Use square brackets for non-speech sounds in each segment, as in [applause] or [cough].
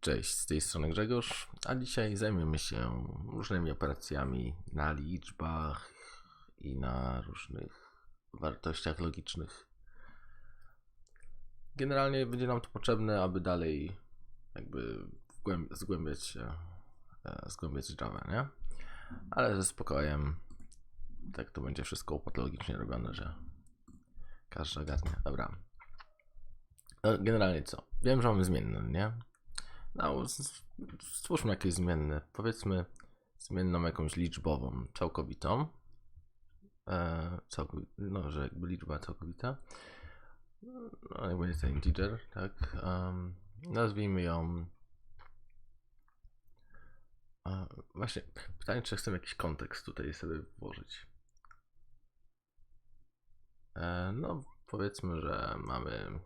Cześć, z tej strony Grzegorz, a dzisiaj zajmiemy się różnymi operacjami na liczbach i na różnych wartościach logicznych. Generalnie będzie nam to potrzebne, aby dalej jakby zgłębiać się, e, zgłębiać Java, nie? Ale ze spokojem, tak to będzie wszystko patologicznie robione, że każdy ogarnia. Dobra. E, Generalnie co? Wiem, że mamy zmienne, nie? No, stwórzmy jakieś zmienne. Powiedzmy zmienną jakąś liczbową, całkowitą. E, całkowi- no, że jakby liczba całkowita. No, jak będzie to integer, tak. Um, nazwijmy ją. A, właśnie, pytanie, czy chcę jakiś kontekst tutaj sobie włożyć. E, no, powiedzmy, że mamy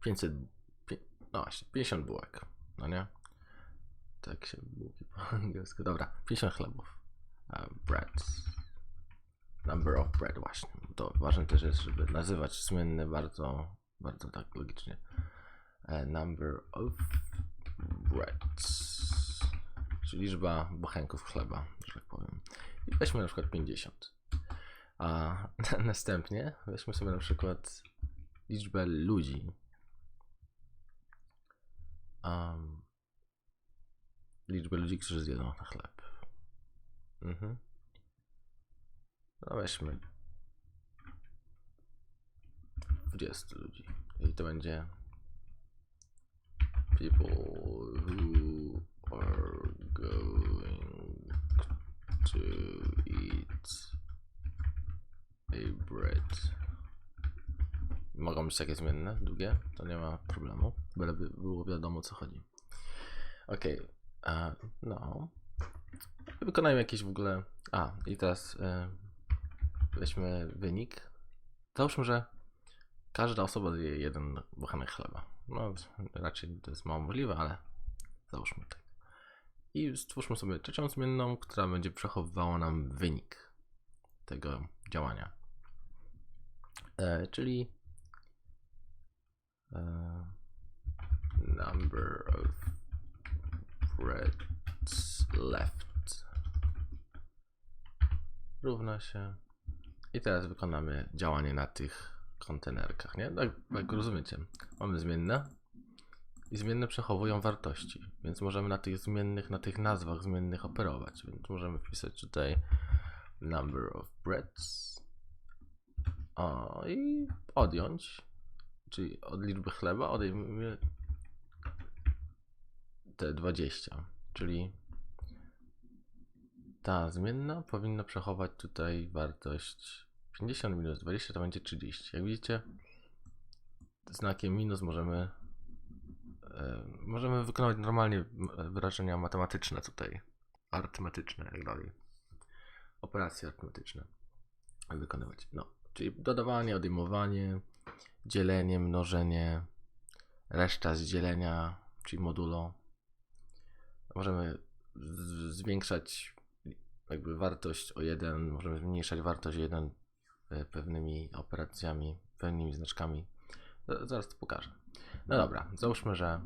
500 Pię- No właśnie, 50 bułek, no nie? Tak się mówi po [laughs] angielsku. Dobra, 50 chlebów. Uh, bread. Number of bread, właśnie. To ważne też jest, żeby nazywać zmienne bardzo, bardzo tak logicznie. E, number of bread. Czyli liczba bochenków chleba, że tak powiem. I weźmy na przykład 50. A [laughs] następnie weźmy sobie na przykład liczbę ludzi, liczbę ludzi, którzy zjedzą na chleb. Mhm. No weźmy 20 ludzi. I to będzie people who are going to eat a bread. Mogą być takie zmienne, długie, to nie ma problemu, byleby było wiadomo co chodzi. Okej, a, no. Wykonajmy jakieś w ogóle. A, i teraz e, weźmy wynik. Załóżmy, że każda osoba zje jeden bochenek chleba. No, raczej to jest mało możliwe, ale załóżmy tak. I stwórzmy sobie trzecią zmienną, która będzie przechowywała nam wynik tego działania. E, czyli e, number of reads left równa się i teraz wykonamy działanie na tych kontenerkach, nie? Tak, tak mhm. rozumiecie. Mamy zmienne i zmienne przechowują wartości, więc możemy na tych zmiennych, na tych nazwach zmiennych operować, więc możemy wpisać tutaj number of breads o, i odjąć, czyli od liczby chleba odejmijmy T20, czyli ta zmienna powinna przechować tutaj wartość 50 minus 20 to będzie 30. Jak widzicie, znakiem minus możemy, e, możemy wykonać normalnie wyrażenia matematyczne tutaj, arytmetyczne jak dalej. Operacje arytmetyczne wykonywać. No, czyli dodawanie, odejmowanie, dzielenie, mnożenie, reszta z dzielenia, czyli modulo, Możemy zwiększać jakby wartość o 1, możemy zmniejszać wartość o 1 e, pewnymi operacjami, pewnymi znaczkami. Zaraz to pokażę. No dobra, załóżmy, że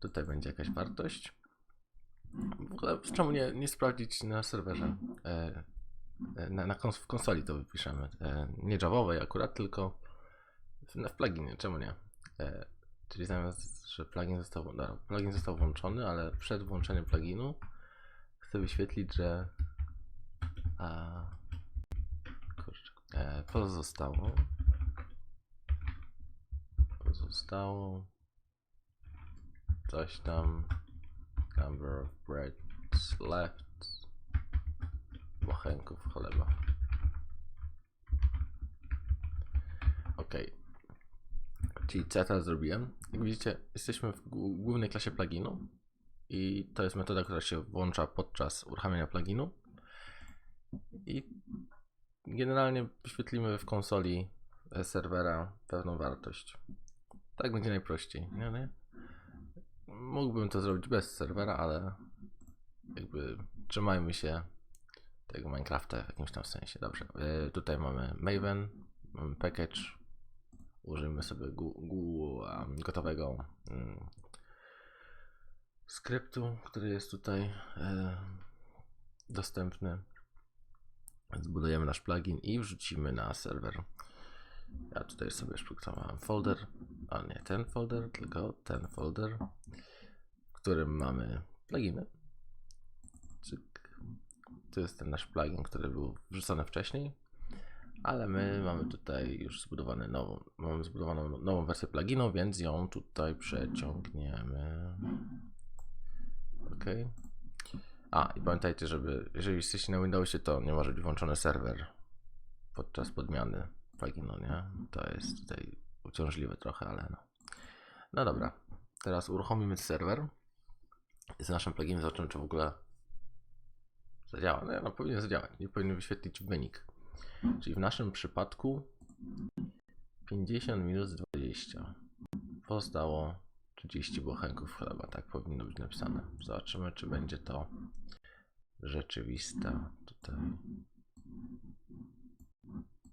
tutaj będzie jakaś wartość. Czemu nie, nie sprawdzić na serwerze? E, e, na, na kons- w konsoli to wypiszemy. Nie javowej akurat, tylko w, w pluginie, czemu nie? Czyli zamiast, że plugin został, dobra, plugin został włączony, ale przed włączeniem pluginu chcę wyświetlić, że a, kurczę, e, pozostało. Pozostało coś tam number of breads left. Bochenków chleba. Ok czyli co ja teraz zrobiłem jak widzicie jesteśmy w głó- głównej klasie pluginu i to jest metoda, która się włącza podczas uruchamiania pluginu. I generalnie wyświetlimy w konsoli e, serwera pewną wartość. Tak będzie najprościej. Nie, nie? Mógłbym to zrobić bez serwera, ale jakby trzymajmy się tego Minecrafta w jakimś tam sensie. Dobrze. e, Tutaj mamy Maven, mamy package użyjmy sobie gotowego mm, skryptu, który jest tutaj e, dostępny. Zbudujemy nasz plugin i wrzucimy na serwer. Ja tutaj sobie już przygotowałem folder, a nie ten folder, tylko ten folder, w którym mamy pluginy. To jest ten nasz plugin, który był wrzucony wcześniej, ale my mamy tutaj już zbudowany nową, mamy zbudowaną nową wersję pluginu, więc ją tutaj przeciągniemy. Ok. A, i pamiętajcie, żeby jeżeli jesteście na Windowsie, to nie może być włączony serwer podczas podmiany pluginu, nie? To jest tutaj uciążliwe trochę, ale no. No dobra, teraz uruchomimy serwer z naszym pluginem, zobaczymy, czy w ogóle zadziała. No powinien zadziałać, nie powinien wyświetlić wynik. Czyli w naszym przypadku 50 minus 20. Pozostało 30 bochenków chleba, tak powinno być napisane. Zobaczymy, czy będzie to rzeczywista tutaj.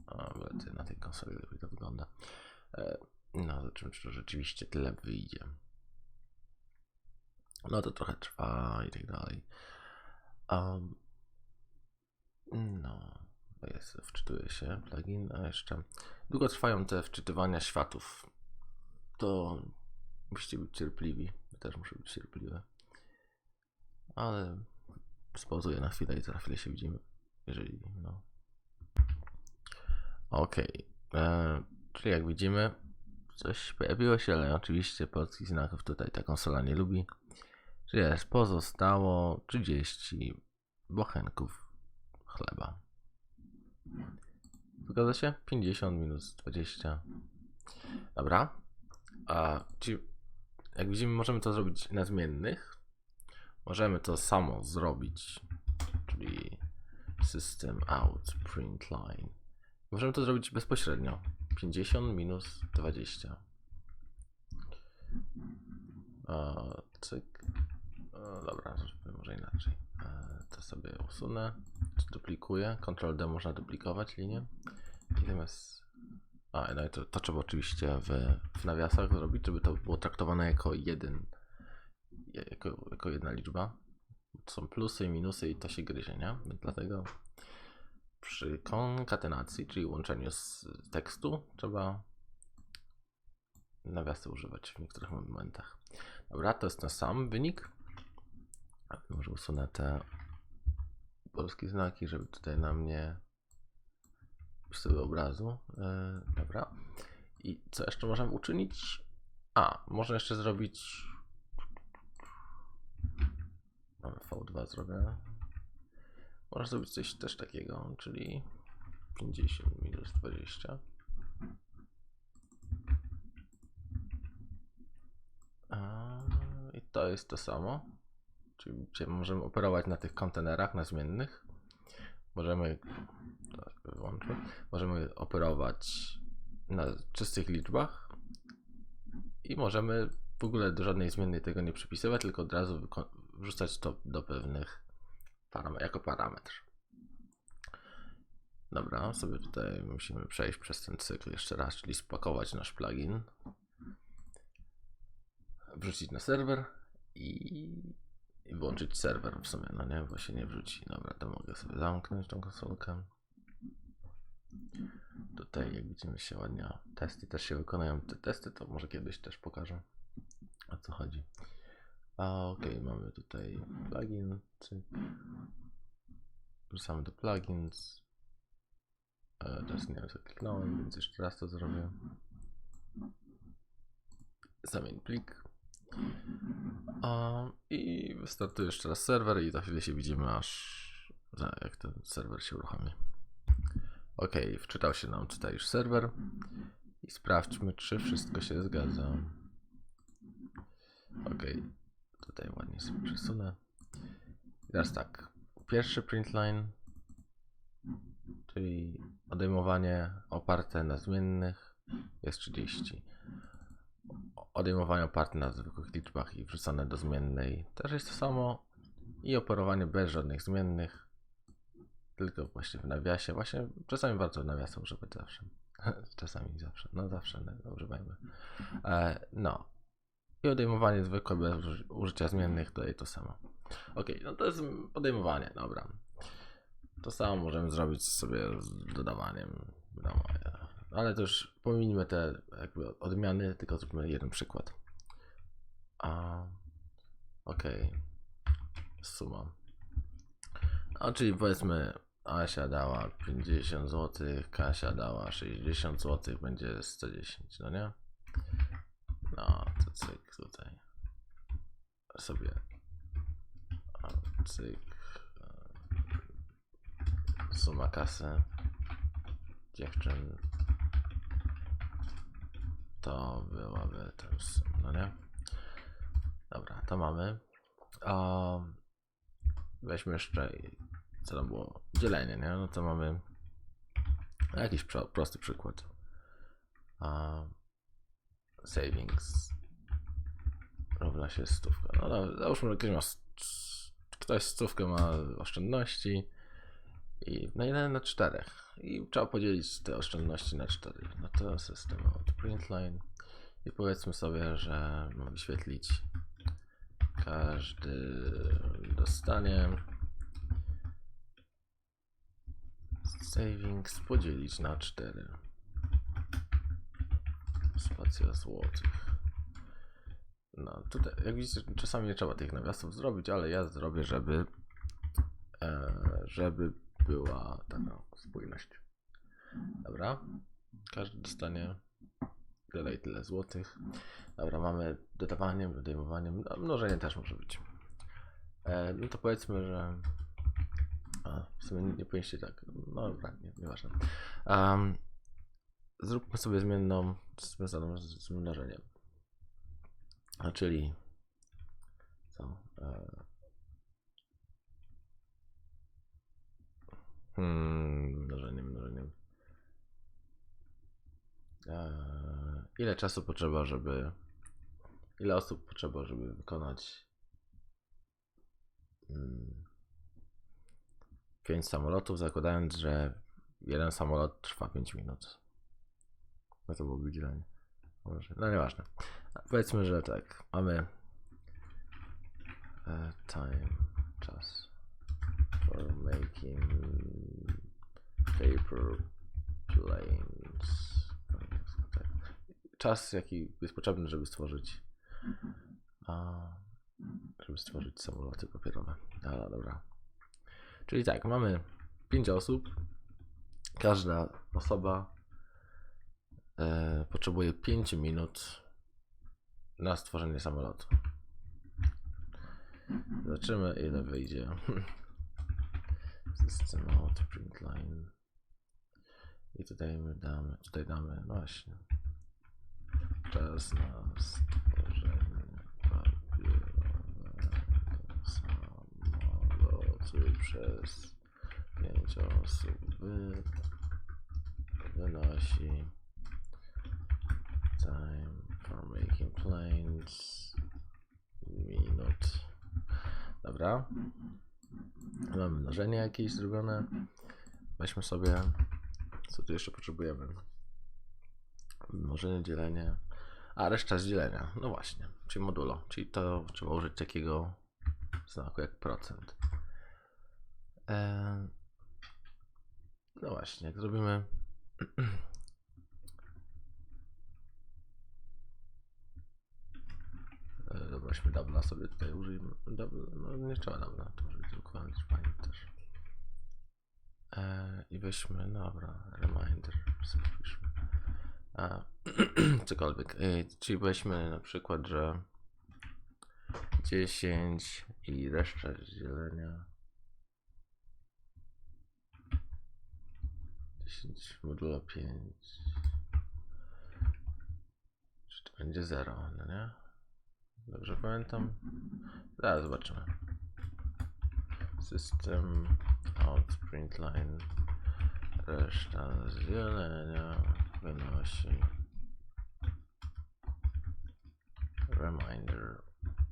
O, wlecę na tej konsoli lepiej to wygląda. E, No, zobaczymy, czy to rzeczywiście tyle wyjdzie. No to trochę trwa i tak dalej. Um, no, jest, wczytuje się plugin, a jeszcze długo trwają te wczytywania światów. To musicie być cierpliwi. Ja też muszę być cierpliwy. Ale spauzuję na chwilę i za chwilę się widzimy. Jeżeli, no. Okej. e, Czyli jak widzimy, coś pojawiło się, ale oczywiście polskich znaków tutaj ta konsola nie lubi. Czyli jest pozostało 30 bochenków chleba. Zgadza się? 50 minus 20. Dobra. A czyli jak widzimy, możemy to zrobić na zmiennych. Możemy to samo zrobić, czyli system out print line. Możemy to zrobić bezpośrednio. 50 minus 20. O, cyk. O, dobra, zrobimy może inaczej. E, To sobie usunę. Duplikuję. Ctrl D można duplikować linię. I zamiast. A, no i to, to trzeba oczywiście w, w nawiasach zrobić, żeby to było traktowane jako jeden. Jako, jako jedna liczba. To są plusy i minusy i to się gryzie, nie? Dlatego przy konkatenacji, czyli łączeniu z tekstu, trzeba nawiasy używać w niektórych momentach. Dobra, to jest ten sam wynik. Może usunę te polskie znaki, żeby tutaj nam nie psuły obrazu. Yy, dobra. I co jeszcze możemy uczynić? A, można jeszcze zrobić. Mamy V2 zrobię. Można zrobić coś też takiego, czyli 50 minus 20. A, I to jest to samo. Czyli możemy operować na tych kontenerach, na zmiennych. Możemy, teraz wyłączę, możemy operować na czystych liczbach i możemy w ogóle do żadnej zmiennej tego nie przypisywać, tylko od razu wrzucać to do pewnych param- jako parametr. Dobra, sobie tutaj musimy przejść przez ten cykl jeszcze raz, czyli spakować nasz plugin, wrzucić na serwer i, i włączyć serwer w sumie, no nie, bo się nie wrzuci. Dobra, to mogę sobie zamknąć tą konsolkę. Tutaj jak widzimy się ładnie, testy też się wykonają. Te testy to może kiedyś też pokażę o co chodzi. A okej, mamy tutaj plugin. Wrzucamy do plugins. E, teraz nie wiem co kliknąłem, więc jeszcze raz to zrobię. Zamień plik. A, I wystartuje jeszcze raz serwer i za chwilę się widzimy aż jak ten serwer się uruchomi. Ok, wczytał się nam tutaj już serwer i sprawdźmy czy wszystko się zgadza. Ok, tutaj ładnie sobie przesunę. I teraz tak, pierwszy print line, czyli odejmowanie oparte na zmiennych jest 30 odejmowanie oparte na zwykłych liczbach i wrzucane do zmiennej też jest to samo. I operowanie bez żadnych zmiennych, tylko właśnie w nawiasie. Właśnie czasami warto nawiasa używać zawsze. [laughs] Czasami zawsze. No zawsze no, używajmy. E, no. I odejmowanie zwykłe bez uży- użycia zmiennych daje to samo. Ok, no to jest podejmowanie, dobra. To samo możemy zrobić sobie z dodawaniem. Ale to już pominijmy te jakby odmiany, tylko zróbmy jeden przykład. A, Okej. Suma. A czyli powiedzmy Asia dała 50 zł, Kasia dała 60 zł, będzie 110, no nie? No, to cyk tutaj. Sobie. Cyk. Suma kasy dziewczyn to byłaby sum, no nie? Dobra, to mamy. A weźmy jeszcze co tam było? Dzielenie, nie? No to mamy jakiś pro, prosty przykład. Savings równa się stówka. No załóżmy, że ktoś ma ktoś stówkę ma oszczędności i na ile na czterech. I trzeba podzielić te oszczędności na cztery. No to system out printline i powiedzmy sobie, że ma wyświetlić. Każdy dostanie savings podzielić na 4 spacja złotych. No tutaj jak widzicie czasami nie trzeba tych nawiasów zrobić ale ja zrobię żeby e, żeby była taka spójność dobra każdy dostanie tyle i tyle złotych dobra mamy dodawaniem, wyjmowaniem no, mnożenie też może być e, no to powiedzmy, że a, w sumie nie powinniście tak. No dobra, nie, nieważne. Um, zróbmy sobie zmienną związaną z, z mnożeniem. A czyli co? E, hmm, mnożeniem, mnożeniem. E, ile czasu potrzeba, żeby. Ile osób potrzeba, żeby wykonać. Mm, 5 samolotów, zakładając, że jeden samolot trwa 5 minut. No to byłoby dzielenie. No nieważne. Powiedzmy, że tak. Mamy e, time, czas for making paper planes. Czas, jaki jest potrzebny, żeby stworzyć żeby stworzyć samoloty papierowe. Dobra, dobra. Czyli tak, mamy 5 osób. Każda osoba e, potrzebuje 5 minut na stworzenie samolotu. Zobaczymy ile wyjdzie. [laughs] System out, print line. I tutaj my damy, tutaj damy, właśnie. Czas na stworzenie papierowego samolotu przez 5 osób wy, wynosi time for making planes minut. Dobra. Mamy mnożenie jakieś zrobione. Weźmy sobie, co tu jeszcze potrzebujemy. Mnożenie, dzielenie. A reszta z dzielenia. No właśnie, czyli modulo. Czyli to trzeba użyć takiego znaku jak procent. Eee, no właśnie, jak zrobimy. [clears throat] Eee, Dobra, weźmy dubla sobie tutaj użyjmy. Double, no nie trzeba dubla, to być equivalent fajnie też. Eee, I weźmy, dobra, reminder sobie wpiszmy. A, [clears throat] cokolwiek. Eee, czyli weźmy na przykład, że 10 i reszta dzielenia. 10 modulo 5. Czy to będzie 0, no nie? Dobrze pamiętam? Zaraz zobaczymy. System out print line. Reszta z dzielenia wynosi reminder.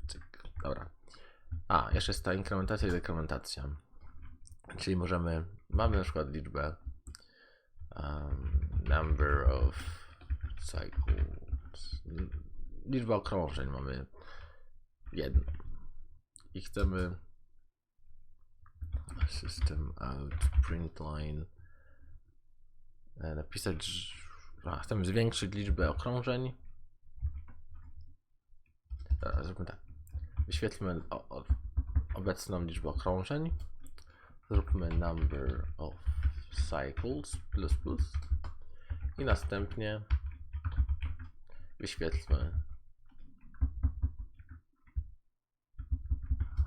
Cyk. Dobra. A, jeszcze jest ta inkrementacja i dekrementacja. Czyli możemy, mamy na przykład liczbę um, number of cycles. Liczba okrążeń mamy jedną. I chcemy system out print line e, napisać, a, chcemy zwiększyć liczbę okrążeń. Teraz zróbmy tak. Wyświetlmy o, o, obecną liczbę okrążeń. Zróbmy number of cycles plus plus i następnie wyświetlmy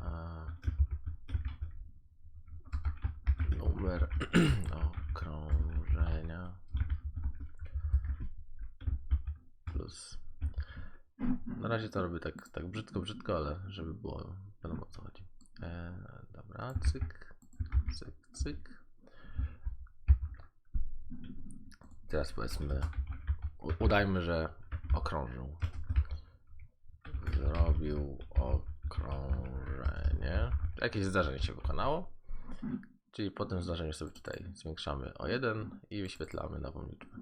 a, numer [clears throat] okrążenia plus na razie to robię tak, tak brzydko, brzydko, ale żeby było wiadomo o co chodzi. E, dobra, cyk, cyk, cyk. Teraz powiedzmy, udajmy, że okrążył. Zrobił okrążenie. Jakieś zdarzenie się wykonało. Czyli po tym zdarzeniu sobie tutaj zwiększamy o 1 i wyświetlamy nową liczbę.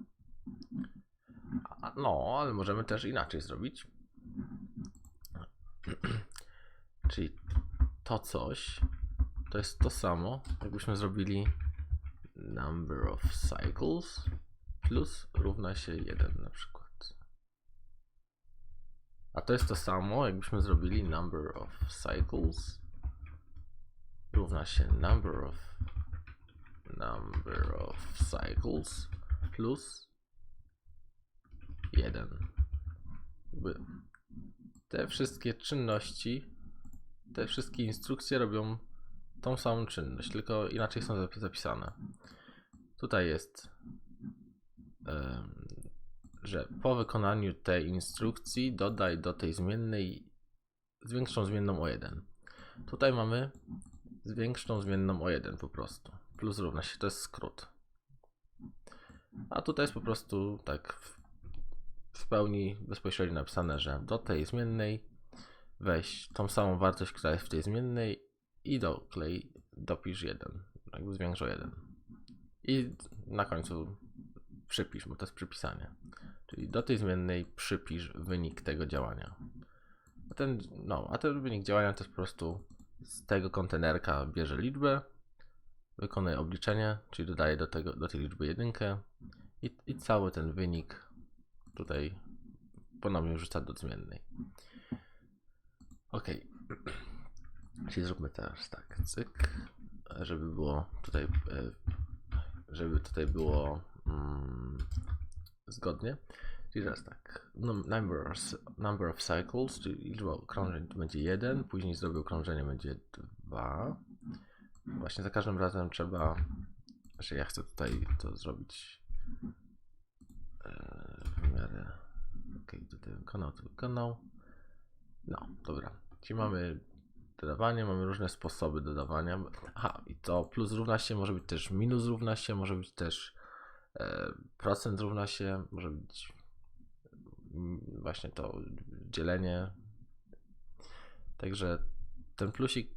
No, ale możemy też inaczej zrobić. [clears throat] Czyli to coś to jest to samo, jakbyśmy zrobili number of cycles plus równa się 1 na przykład. A to jest to samo, jakbyśmy zrobili number of cycles równa się number of number of cycles plus 1. Jakby te wszystkie czynności, te wszystkie instrukcje robią tą samą czynność, tylko inaczej są zapi- zapisane. Tutaj jest, że po wykonaniu tej instrukcji dodaj do tej zmiennej zwiększą zmienną o 1. Tutaj mamy zwiększą zmienną o 1 po prostu. Plus równa się, to jest skrót. A tutaj jest po prostu tak w, w pełni bezpośrednio napisane, że do tej zmiennej weź tą samą wartość, która jest w tej zmiennej i doklej, dopisz 1. Jakby zwiększ o 1. I na końcu przypisz, bo to jest przypisanie. Czyli do tej zmiennej przypisz wynik tego działania. A ten, no, a ten wynik działania to jest po prostu z tego kontenerka bierze liczbę, wykonuje obliczenie, czyli dodaje do, tego, do tej liczby jedynkę i, i cały ten wynik tutaj ponownie wrzuca do zmiennej. Ok. [clears throat] Czyli zróbmy teraz tak, cyk, żeby było tutaj, e, żeby tutaj było mm, zgodnie. Czyli teraz tak, num- number of, number of cycles, czyli liczba okrążeń to będzie 1, później zrobię okrążenie będzie 2. Właśnie za każdym razem trzeba, znaczy ja chcę tutaj to zrobić e, w miarę, ok, tutaj wykonał, to wykonał. No, dobra, czyli mamy dodawanie, mamy różne sposoby dodawania. Aha, i to plus równa się, może być też minus równa się, może być też e, procent równa się, może być właśnie to dzielenie. Także ten plusik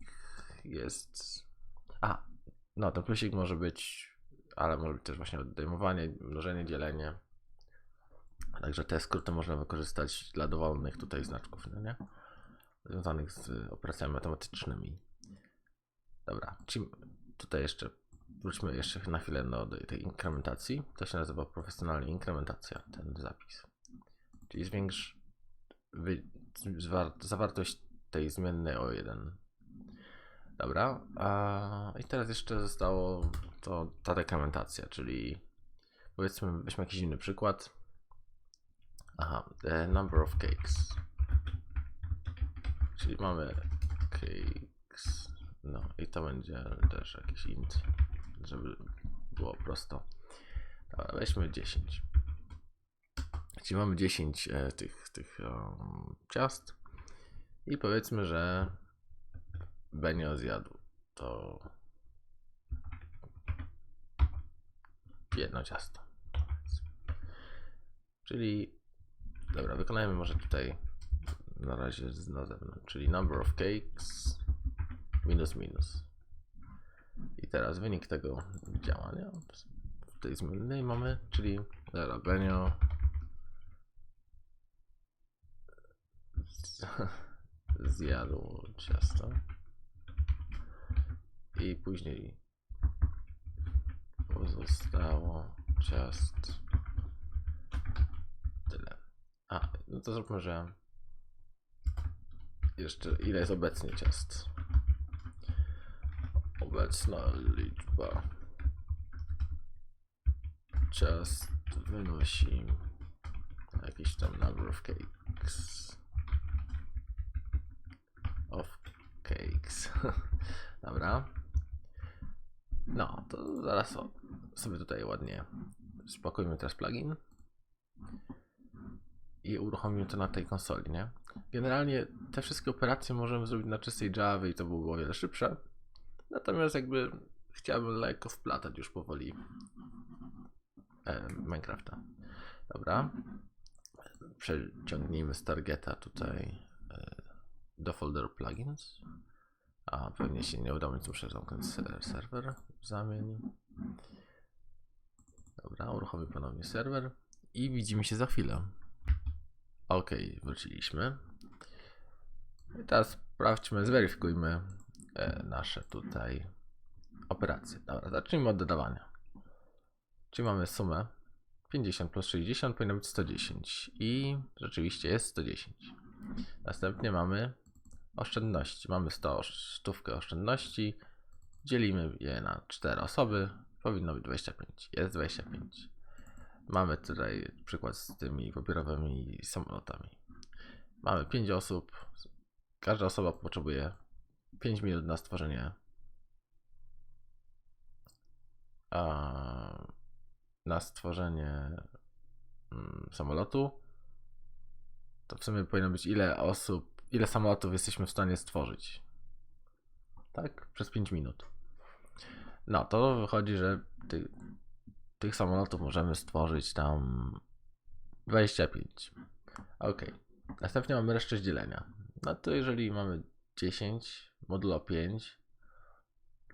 jest. A, no ten plusik może być, ale może być też właśnie odejmowanie, mnożenie, dzielenie. Także te skróty można wykorzystać dla dowolnych tutaj znaczków, no nie? Związanych z operacjami matematycznymi. Dobra, czyli tutaj jeszcze wróćmy jeszcze na chwilę do tej inkrementacji. To się nazywa profesjonalnie inkrementacja, ten zapis. Czyli zwiększ zawartość tej zmiennej o 1. Dobra, a, i teraz jeszcze zostało to ta dekrementacja, czyli powiedzmy, weźmy jakiś inny przykład. Aha, the number of cakes. Czyli mamy cakes. No i to będzie też jakiś int, żeby było prosto. Dobra, weźmy 10. Czyli mamy 10 e, tych, tych um, ciast i powiedzmy, że Benio zjadł to jedno ciasto. Czyli dobra, wykonajmy może tutaj na razie z- na zewnątrz, czyli number of cakes minus minus. I teraz wynik tego działania w tej zmiennej mamy, czyli Jalapeno. [laughs] Zjadł ciasto. I później pozostało ciast. Tyle. A, no to zróbmy, że jeszcze ile jest obecnie ciast. Obecna liczba ciast wynosi jakiś tam number of cakes. Of [laughs] Dobra. No, to zaraz sobie tutaj ładnie spakujmy teraz plugin i uruchomimy to na tej konsoli, nie? Generalnie te wszystkie operacje możemy zrobić na czystej Java i to byłoby o wiele szybsze. Natomiast jakby chciałbym lekko wplatać już powoli e, Minecrafta. Dobra. Przeciągnijmy z targeta tutaj e, do folderu plugins. A pewnie się nie uda, więc muszę zamknąć se- serwer. Zamień. Dobra, uruchomię ponownie serwer i widzimy się za chwilę. Ok, wróciliśmy. I teraz sprawdźmy, zweryfikujmy e, nasze tutaj operacje. Dobra, zacznijmy od dodawania. Czyli mamy sumę 50 plus 60 powinno być 110 i rzeczywiście jest 110. Następnie mamy oszczędności. Mamy 100 stówkę oszczędności. Dzielimy je na 4 osoby. Powinno być 25. Jest 25. Mamy tutaj przykład z tymi papierowymi samolotami. Mamy 5 osób. Każda osoba potrzebuje 5 minut na stworzenie na stworzenie mm, samolotu. To w sumie powinno być ile osób, ile samolotów jesteśmy w stanie stworzyć. Tak? Przez 5 minut. No, to wychodzi, że ty, tych samolotów możemy stworzyć tam 25. Ok. Następnie mamy resztę dzielenia. No to jeżeli mamy 10 modulo 5,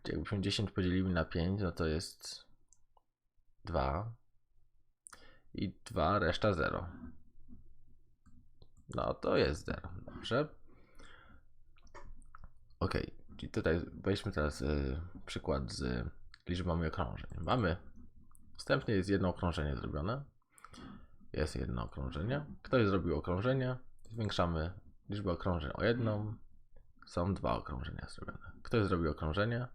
jakbyśmy 10 podzielili na 5, no to jest 2 i 2, reszta 0. No to jest 0. Dobrze. Ok, czyli tutaj weźmy teraz y, przykład z liczbami okrążeń. Mamy, wstępnie jest jedno okrążenie zrobione. Jest jedno okrążenie. Ktoś zrobił okrążenie, zwiększamy liczbę okrążeń o jedną. Są dwa okrążenia zrobione. Ktoś zrobił okrążenie,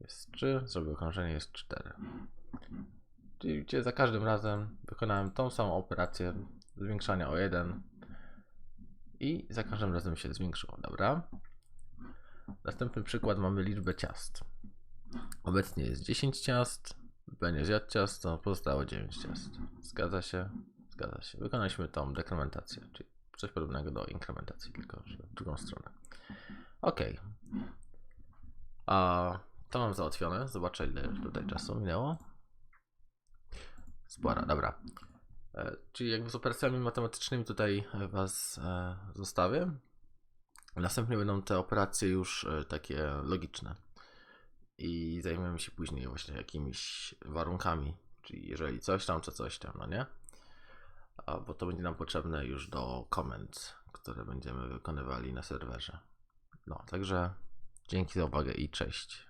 jest 3, zrobił okrążenie, jest 4. Czyli za każdym razem wykonałem tą samą operację zwiększania o 1 i za każdym razem się zwiększyło. Dobra. Następny przykład mamy liczbę ciast. Obecnie jest 10 ciast. Będzie zjadł ciasto, pozostało 9 ciast. Zgadza się? Zgadza się. Wykonaliśmy tą dekrementację, czyli coś podobnego do inkrementacji, tylko w drugą stronę. Ok. A to mam załatwione. Zobaczę ile tutaj czasu minęło. Spora, dobra. E, Czyli jakby z operacjami matematycznymi tutaj e, Was e, zostawię. Następnie będą te operacje już takie logiczne. I zajmiemy się później właśnie jakimiś warunkami. Czyli jeżeli coś tam, to coś tam, no nie? Bo to będzie nam potrzebne już do komend, które będziemy wykonywali na serwerze. No, także dzięki za uwagę i cześć.